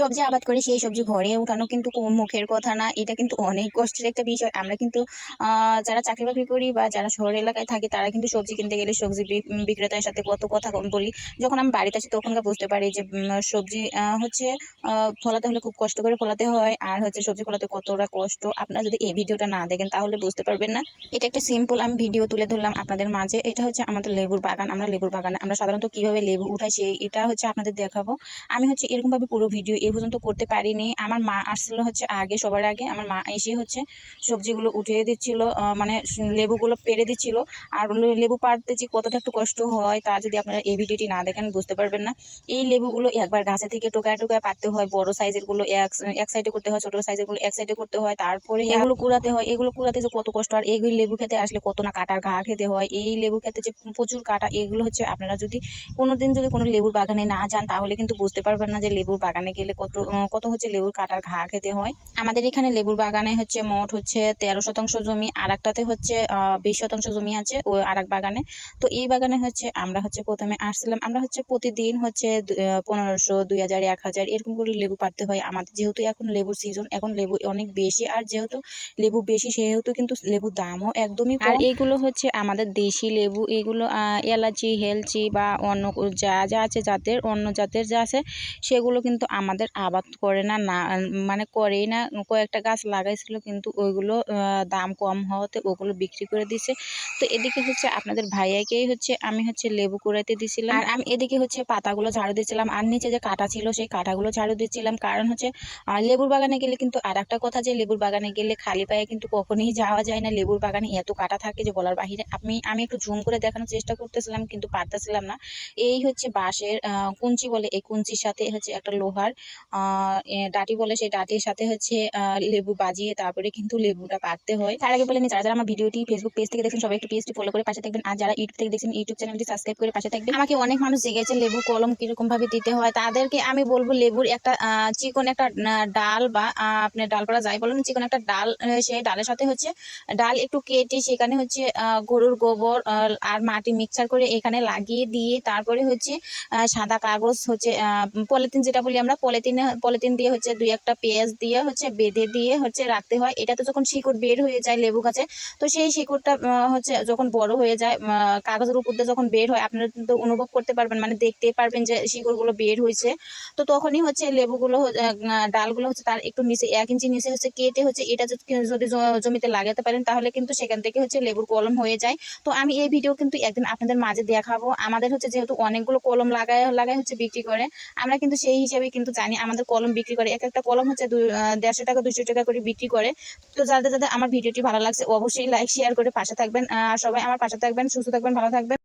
সবজি আবাদ করে সেই সবজি ঘরে উঠানো কিন্তু কোনো মুখের কথা না। এটা কিন্তু অনেক কষ্টের একটা বিষয়। আমরা কিন্তু যারা চাকরি বাকরি করি বা যারা শহর এলাকায় থাকি, তারা কিন্তু সবজি কিনতে গেলে সবজি বিক্রেতার সাথে কত কথা বলি। যখন আমি বাড়িতে আসি তখনকার বুঝতে পারি যে সবজি হচ্ছে ফলাতে হলে খুব কষ্ট করে ফলাতে হয়। আর হচ্ছে সবজি ফলাতে কতটা কষ্ট। আপনারা যদি এই ভিডিওটা না দেখেন তাহলে বুঝতে পারবেন না। এটা একটা সিম্পল আমি ভিডিও তুলে ধরলাম আপনাদের মাঝে। এটা হচ্ছে আমাদের লেবুর বাগান। আমরা লেবুর বাগানে আমরা সাধারণত কীভাবে লেবু উঠাই সেই, এটা হচ্ছে আপনাদের দেখাবো। আমি হচ্ছে এরকম ভাবে পুরো ভিডিও এ পর্যন্ত করতে পারিনি। আমার মা আসছিল হচ্ছে আগে, সবার আগে। আমার মা এসে হচ্ছে সবজিগুলো উঠিয়ে দিচ্ছিল মানে লেবুগুলো পেরে দিচ্ছিল। আর লেবু পাড়তে যে কতটা একটু কষ্ট হয়, তা যদি আপনারা এই ভিডিওটি না দেখেন, বুঝতে পারবেন না। এই লেবুগুলো একবার গাছে থেকে টোকায় টোকায় পাড়তে হয়। বড় সাইজেরগুলো এক এক সাইডে করতে হয়, ছোট সাইজেরগুলো এক সাইডে করতে হয়। তারপরে এগুলো কুড়াতে হয়। এগুলো কুড়াতে যে কত কষ্ট। আর এইগুলো লেবু খেতে আসলে কত না কাটার ঘা খেতে হয়। এই লেবু খেতে যে প্রচুর কাটা, এগুলো হচ্ছে আপনারা যদি কোনোদিন যদি কোনো লেবুর বাগানে না যান, তাহলে কিন্তু বুঝতে পারবেন না যে লেবুর বাগানে গেলে কত কত হচ্ছে লেবুর কাটার ঘা খেতে হয়। আমাদের এখানে লেবুর বাগানে হচ্ছে মোট হচ্ছে তেরো শতাংশ জমি আর একটাতে হচ্ছে বিশ শতাংশ জমি আছে ও আর বাগানে। তো এই বাগানে হচ্ছে আমরা হচ্ছে প্রথমে আসছিলাম। আমরা হচ্ছে প্রতিদিন হচ্ছে পনেরোশো, দুই হাজার, এক হাজার এরকম করে লেবু পাড়তে হয়। আমাদের যেহেতু এখন লেবুর সিজন এখন লেবু অনেক বেশি। আর যেহেতু লেবু বেশি, সেহেতু কিন্তু লেবুর দামও একদমই আর এগুলো হচ্ছে আমাদের দেশি লেবু। এগুলো এলাচি, হেলচি বা অন্য যা যা আছে, জাতের, অন্য জাতের যা আছে, সেগুলো কিন্তু আমাদের আবাদ করে না না মানে করেই না, কয়েকটা গাছ লাগাইছিল কিন্তু ওইগুলো দাম কম হওয়াতে ওগুলো বিক্রি করে দিছে। তো এদিকে হচ্ছে আপনাদের ভাইয়াকেই হচ্ছে আমি হচ্ছে লেবু কুড়াইতে দিছিলাম। আর আমি এদিকে হচ্ছে পাতাগুলো ঝাড়ু দিচ্ছিলাম আর নিচে যে কাটা ছিল সেই কাটাগুলো ঝাড়ু দিচ্ছিলাম কারণ হচ্ছে লেবুর বাগানে গেলে কিন্তু আর একটা কথা যে লেবুর বাগানে গেলে খালি পায়ে কিন্তু কখনোই যাওয়া যায় না। লেবুর বাগানে এত কাটা থাকে যে বলার বাহিরে আমি আমি একটু জুম করে দেখানোর চেষ্টা করতেছিলাম কিন্তু পারতেছিলাম না। এই হচ্ছে বাঁশের কুঞ্চি বলে, এই কুঞ্চির সাথে হচ্ছে একটা লোহার ডাঁটি বলে সেই ডাঁটির সাথে হচ্ছে লেবু বাজিয়ে তারপরে কিন্তু লেবুটা পাকতে হয়। তার আগে বলে নি যারা যারা আমার ভিডিওটি ফেসবুক পেজ থেকে দেখছেন সবাই একটু পেজটি ফলো করে পাশে থাকবেন। আর যারা ইউটিউব থেকে দেখছেন ইউটিউব চ্যানেলটি সাবস্ক্রাইব করে পাশে থাকবেন। আমাকে অনেক মানুষ জিজ্ঞেসে লেবু কলম কীরকম ভাবে দিতে হয়? তাদেরকে আমি বলব লেবুর একটা চিকন একটা ডাল বা আহ, আপনি ডাল পাড়া যাই বলেন চিকন একটা ডাল সেই ডালের সাথে হচ্ছে ডাল একটু কেটে সেখানে হচ্ছে গরুর গোবর আর মাটি মিক্সচার করে এখানে লাগিয়ে দিয়ে তারপরে হচ্ছে সাদা কাগজ হচ্ছে পলিথিন যেটা বলি আমরা পলিথিনে পলিথিন দিয়ে হচ্ছে দুই একটা পেঁয়াজ দিয়ে হচ্ছে বেঁধে দিয়ে হচ্ছে রাখতে হয়। এটাতে যখন শিকড় বের হয়ে যায় লেবু গাছে, তো সেই শিকড়টা হচ্ছে যখন বড় হয়ে যায় কাগজের উপর দিয়ে যখন বের হয়, আপনারা কিন্তু অনুভব করতে পারবেন মানে দেখতে পারবেন যে শিকড়গুলো বের হয়েছে। তো তখনই হচ্ছে লেবুগুলো ডালগুলো হচ্ছে তার একটু নিচে, এক ইঞ্চি নিচে হচ্ছে কেটে হচ্ছে এটা যদি জমিতে লাগাতে পারেন, তাহলে কিন্তু সেখান থেকে হচ্ছে লেবুর কলম হয়ে যায়। তো আমি এই ভিডিও কিন্তু একদিন আপনাদের মাঝে দেখাবো। আমাদের হচ্ছে যেহেতু অনেকগুলো কলম লাগায় লাগায় হচ্ছে বিক্রি করে, আমরা কিন্তু সেই হিসাবে কিন্তু জানি আমাদের কলম বিক্রি করে। এক একটা কলম হচ্ছে দেড়শো টাকা দুশো টাকা করে বিক্রি করে। তো যাদের যাদের আমার ভিডিওটি ভালো লাগছে, অবশ্যই লাইক শেয়ার করে পাশে থাকবেন। সবাই আমার পাশে থাকবেন, সুস্থ থাকবেন, ভালো থাকবেন।